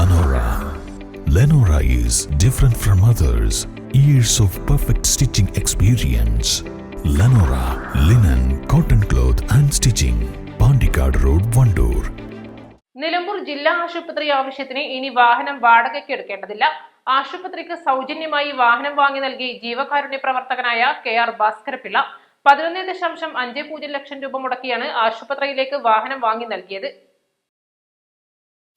Lenora. Lenora is different from others. Years of perfect stitching experience. Lenora linen, cotton cloth and stitching. Pandikad Road, Vandoor. Nilambur ജില്ലാ ആശുപത്രി ആവശ്യത്തിന് ഇനി വാഹനം വാടകയ്ക്ക് എടുക്കേണ്ടതില്ല ആശുപത്രിക്ക് സൗജന്യമായി വാഹനം വാങ്ങി നൽകി ജീവകാരുണ്യ പ്രവർത്തകനായ കെ ആർ ഭാസ്കരപിള്ള പതിനൊന്ന് ദശാംശം അഞ്ച് പൂജ്യം ലക്ഷം രൂപ മുടക്കിയാണ് ആശുപത്രിയിലേക്ക് വാഹനം വാങ്ങി നൽകിയത്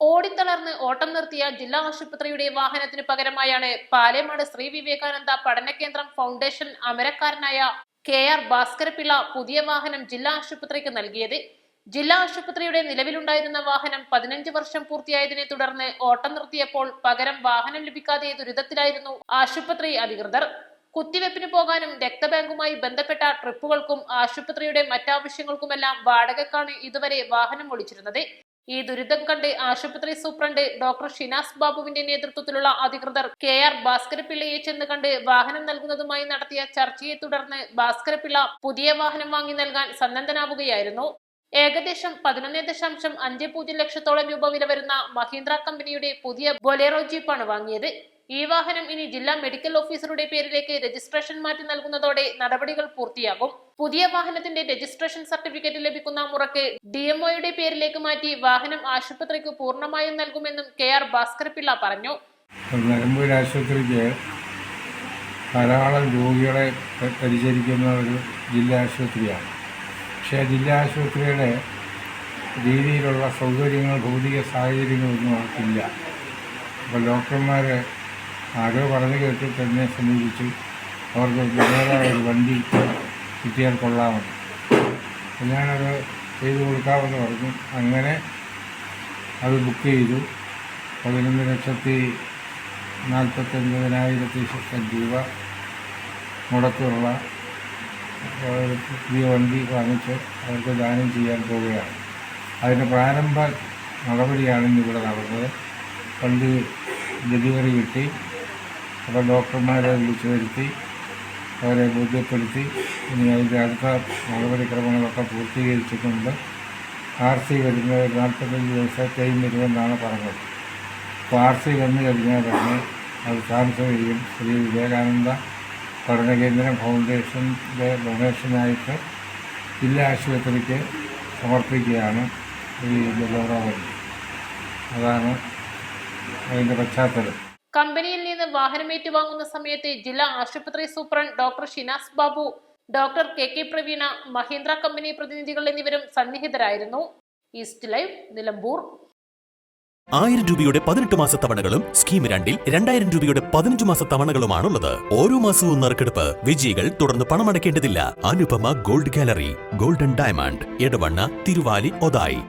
ഓടിത്തളർന്ന് ഓട്ടം നിർത്തിയ ജില്ലാ ആശുപത്രിയുടെ വാഹനത്തിന് പകരമായാണ് പാലേമാട് ശ്രീ വിവേകാനന്ദ പഠനകേന്ദ്രം ഫൗണ്ടേഷൻ അമരക്കാരനായ കെ ആർ ഭാസ്കരപിള്ള പുതിയ വാഹനം ജില്ലാ ആശുപത്രിക്ക് നൽകിയത്. ജില്ലാ ആശുപത്രിയുടെ നിലവിലുണ്ടായിരുന്ന വാഹനം പതിനഞ്ച് വർഷം പൂർത്തിയായതിനെ തുടർന്ന് ഓട്ടം നിർത്തിയപ്പോൾ പകരം വാഹനം ലഭിക്കാതെ ദുരിതത്തിലായിരുന്നു ആശുപത്രി അധികൃതർ. കുത്തിവെപ്പിന് പോകാനും രക്തബാങ്കുമായി ബന്ധപ്പെട്ട ട്രിപ്പുകൾക്കും ആശുപത്രിയുടെ മറ്റാവശ്യങ്ങൾക്കുമെല്ലാം വാടകക്കാണ് ഇതുവരെ വാഹനം ഓടിച്ചിരുന്നത്. ഈ ദുരിതം കണ്ട് ആശുപത്രി സൂപ്രണ്ട് ഡോക്ടർ ഷിനാസ് ബാബുവിന്റെ നേതൃത്വത്തിലുള്ള അധികൃതർ കെ ആർ ഭാസ്കരപിള്ളയെ ചെന്ന് കണ്ട് വാഹനം നൽകുന്നതുമായി നടത്തിയ ചർച്ചയെ തുടർന്ന് ഭാസ്കരപിള്ള പുതിയ വാഹനം വാങ്ങി നൽകാൻ സന്നദ്ധനാവുകയായിരുന്നു. ഏകദേശം പതിനൊന്ന് ദശാംശം അഞ്ച് പൂജ്യം ലക്ഷത്തോളം രൂപ വില വരുന്ന മഹീന്ദ്ര കമ്പനിയുടെ പുതിയ ബൊലേറോ ജീപ്പാണ് വാങ്ങിയത്. ഈ വാഹനം ഇനി ജില്ലാ മെഡിക്കൽ ഓഫീസറുടെ പേരിലേക്ക് രജിസ്ട്രേഷൻ മാറ്റി നൽകുന്നതോടെ നടപടികൾ പൂർത്തിയാകും. പുതിയ വാഹനത്തിന്റെ രജിസ്ട്രേഷൻ സർട്ടിഫിക്കറ്റ് ലഭിക്കുന്ന മുറക്ക് ഡിഎംഒയുടെ പേരിലേക്ക് മാറ്റി വാഹനം ആശുപത്രിക്ക് പൂർണമായും നൽകുമെന്നും കെ ആർ ഭാസ്കരപിള്ള പറഞ്ഞു. നിലമ്പൂർ ആശുപത്രിക്ക് ധാരാളം രോഗികളെ പരിചരിക്കുന്ന ഒരു ജില്ലാ ആശുപത്രിയാണ്. പക്ഷേ ജില്ലാ ആശുപത്രിയുടെ രീതിയിലുള്ള സൗകര്യങ്ങൾ ഭൗതിക സാഹചര്യങ്ങളൊന്നും അവർക്കില്ല അപ്പോൾ ഡോക്ടർമാർ ആരോ പറഞ്ഞു കേട്ടിട്ട് എന്നെ സമീപിച്ചു. അവർക്ക് വേറെ ഒരു വണ്ടി കിട്ടിയാൽ കൊള്ളാമെന്ന്. ഞാനത് ചെയ്തു കൊടുക്കാമെന്ന് പറഞ്ഞു. അങ്ങനെ അത് ബുക്ക് ചെയ്തു. പതിനൊന്ന് ലക്ഷത്തി നാൽപ്പത്തൊൻപതിനായിരത്തി ശിഷ്ടം രൂപ മുടക്കുള്ള പുതിയ വണ്ടി വാങ്ങിച്ച് അവർക്ക് ദാനം ചെയ്യാൻ പോവുകയാണ്. അതിന്റെ പ്രാരംഭ നടപടിയാണ് ഇന്നിവിടെ നടന്നത്. വണ്ടി ഡെലിവറി കിട്ടി. അപ്പോൾ ഡോക്ടർമാരെ വിളിച്ചു വരുത്തി അവരെ ബോധ്യപ്പെടുത്തി. ഇനി അതിന്റെ അടുത്ത നടപടിക്രമങ്ങളൊക്കെ പൂർത്തീകരിച്ചിട്ടുണ്ട്. ആർ സി വരുന്നത് ഒരു നാൽപ്പത്തഞ്ച് ദിവസം ടൈം വരുമെന്നാണ് പറഞ്ഞത്. അപ്പോൾ ആർ സി വന്നു കഴിഞ്ഞാൽ തന്നെ അത് താമസം ചെയ്യും. ശ്രീ വിവേകാനന്ദ പഠനകേന്ദ്രം ഫൗണ്ടേഷന്റെ ഡൊണേഷനായിട്ട് ജില്ലാ ആശുപത്രിക്ക് സമർപ്പിക്കുകയാണ് ഈ ബലോറ വണ്ടി അതാണ് അതിന്റെ പശ്ചാത്തലം. കമ്പനിയിൽ നിന്ന് വാഹനം ഏറ്റുവാങ്ങുന്ന സമയത്ത് ജില്ലാ ആശുപത്രി superintendent doctor Shinas Babu doctor K K Praveena Mahindra company പ്രതിനിധികൾ എന്നിവരും സന്നിഹിതരായിരുന്നു. East live Nilambur. ആയിരം രൂപയുടെ പതിനെട്ട് മാസ തവണകളും സ്കീം രണ്ടിൽ രണ്ടായിരം രൂപയുടെ പതിനഞ്ച് മാസ തവണകളുമാണുള്ളത്. ഓരോ മാസവും നറുക്കെടുപ്പ്. വിജയികൾ തുടർന്ന് പണമടയ്ക്കേണ്ടതില്ല. Anupama gold gallery golden diamond Edavanna Thiruvali Othayi.